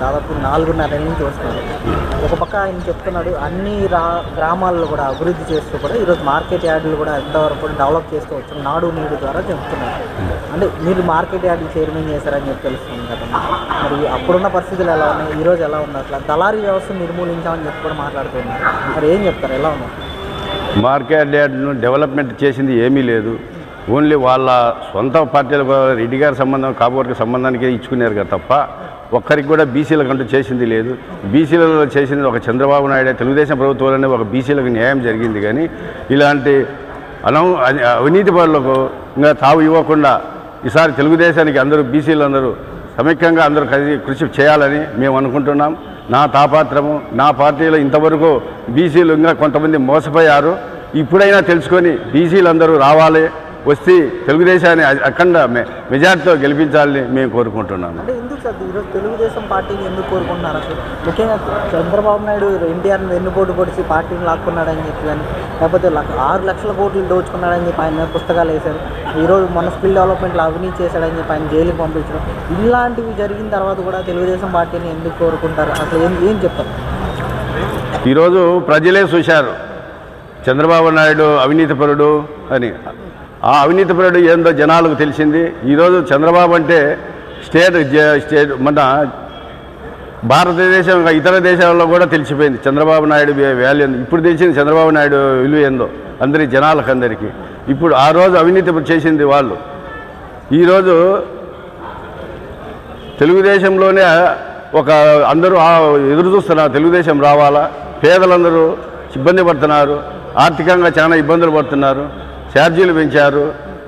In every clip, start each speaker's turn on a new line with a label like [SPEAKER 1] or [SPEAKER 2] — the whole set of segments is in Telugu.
[SPEAKER 1] దాదాపు నాలుగున్నర నెలల నుంచి వస్తున్నారు ఒక పక్క ఆయన చెప్తున్నాడు అన్ని రా గ్రామాల్లో కూడా అభివృద్ధి చేస్తూ కూడా ఈరోజు మార్కెట్ యార్డులు కూడా ఎంతవరకు కూడా డెవలప్ చేస్తూ వచ్చాం నాడు నీడు ద్వారా చెప్తున్నారు అంటే మీరు మార్కెట్ యార్డులు చైర్మన్ చేశారని చెప్పి తెలుస్తుంది కదా మరి అప్పుడున్న పరిస్థితులు ఎలా ఉన్నాయి? ఈరోజు ఎలా ఉంది అట్లా? దళారీ వ్యవస్థ నిర్మూలించామని చెప్పి కూడా మాట్లాడుతున్నారు మరి ఏం చెప్తారు? ఎలా ఉన్నారు?
[SPEAKER 2] మార్కెట్ యార్డును డెవలప్మెంట్ చేసింది ఏమీ లేదు. ఓన్లీ వాళ్ళ సొంత పార్టీలకు రెడ్డి గారి సంబంధం కాబోర్కి సంబంధానికి ఇచ్చుకున్నారు కదా తప్ప ఒక్కరికి కూడా బీసీల కంటూ చేసింది లేదు. బీసీలలో చేసింది ఒక చంద్రబాబు నాయుడు. తెలుగుదేశం ప్రభుత్వంలోనే ఒక బీసీలకు న్యాయం జరిగింది కానీ ఇలాంటి అనౌ అవినీతి పనులకు ఇంకా తావు ఇవ్వకుండా ఈసారి తెలుగుదేశానికి అందరూ బీసీలు అందరూ సమైక్యంగా అందరూ కలిసి కృషి చేయాలని మేము అనుకుంటున్నాం. నా తాపాత్రము నా పార్టీలో ఇంతవరకు బీసీలు ఇంకా కొంతమంది మోసపోయారు. ఇప్పుడైనా తెలుసుకొని బీసీలు అందరూ రావాలి. వస్తే తెలుగుదేశాన్ని అఖండ మె- మెజార్టీతో గెలిపించాలని మేము కోరుకుంటున్నాను
[SPEAKER 1] అంటే ఎందుకు సార్ ఈరోజు తెలుగుదేశం పార్టీని ఎందుకు కోరుకుంటున్నారు అసలు? ముఖ్యంగా చంద్రబాబు నాయుడు ఎన్టీఆర్ని వెన్నుపోటు పొడిచి పార్టీని లాక్కున్నాడని చెప్పి కానీ లేకపోతే ఆరు లక్షల కోట్లు దోచుకున్నాడని చెప్పి ఆయన పుస్తకాలు వేశారు. ఈరోజు మన స్కిల్ డెవలప్మెంట్లో అవినీతి చేశాడని చెప్పి ఆయన జైలుకి పంపించడం. ఇలాంటివి జరిగిన తర్వాత కూడా తెలుగుదేశం పార్టీని ఎందుకు కోరుకుంటారు? అసలు ఏం ఏం చెప్తారు?
[SPEAKER 2] ఈరోజు ప్రజలే చూశారు. చంద్రబాబు నాయుడు అవినీతిపరుడు అని. ఆ అవినీతిపరుడు ఏందో జనాలకు తెలిసింది. ఈరోజు చంద్రబాబు అంటే స్టేట్ స్టేట్ మన భారతదేశం ఇతర దేశాల్లో కూడా తెలిసిపోయింది. చంద్రబాబు నాయుడు వాల్యూ ఇప్పుడు తెలిసింది చంద్రబాబు నాయుడు విలువ ఏందో అందరి జనాలకు అందరికీ. ఇప్పుడు ఆ రోజు అవినీతి చేసింది వాళ్ళు. ఈరోజు తెలుగుదేశంలోనే ఒక అందరూ ఎదురు చూస్తున్నారు తెలుగుదేశం రావాలా? పేదలందరూ ఇబ్బంది పడుతున్నారు. ఆర్థికంగా చాలా ఇబ్బందులు పడుతున్నారు. ఛార్జీలు పెంచారు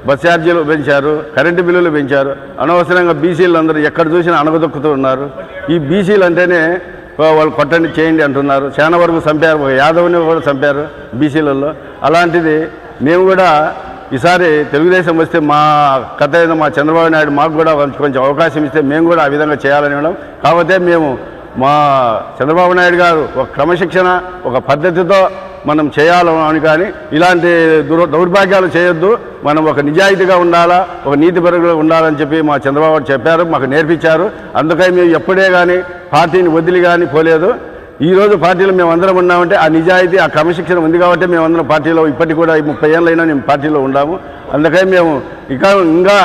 [SPEAKER 2] బస్ ఛార్జీలు పెంచారు కరెంటు బిల్లులు పెంచారు. అనవసరంగా బీసీలు అందరూ ఎక్కడ చూసినా అణగదొక్కుతూ ఉన్నారు. ఈ బీసీలు అంటేనే వాళ్ళు కొట్టండి చేయండి అంటున్నారు. చాలా వరకు చంపారు ఒక యాదవ్ని కూడా చంపారు బీసీలలో. అలాంటిది మేము కూడా ఈసారి తెలుగుదేశం వస్తే మా కథ ఏదో మా చంద్రబాబు నాయుడు మాకు కూడా కొంచెం కొంచెం అవకాశం ఇస్తే మేము కూడా ఆ విధంగా చేయాలని ఉన్నాం. కాకపోతే మేము మా చంద్రబాబు నాయుడు గారు ఒక క్రమశిక్షణ ఒక పద్ధతితో మనం చేయాలని కానీ ఇలాంటి దుర్ దౌర్భాగ్యాలు చేయొద్దు. మనం ఒక నిజాయితీగా ఉండాలా ఒక నీతి పరుగుగా ఉండాలని చెప్పి మా చంద్రబాబు చెప్పారు మాకు నేర్పించారు. అందుకని మేము ఎప్పుడే కానీ పార్టీని వదిలి కానీ పోలేదు. ఈ రోజు పార్టీలో మేము అందరం ఉన్నామంటే ఆ నిజాయితీ ఆ క్రమశిక్షణ ఉంది కాబట్టి మేము అందరం పార్టీలో ఇప్పటికి కూడా ఈ ముప్పై ఏళ్ళైనా మేము పార్టీలో ఉన్నాము. అందుకని మేము ఇక ఇంకా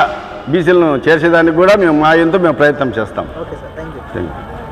[SPEAKER 2] బీసీలను చేసేదానికి కూడా మేము మా ఎంతో మేము ప్రయత్నం చేస్తాం. Thank you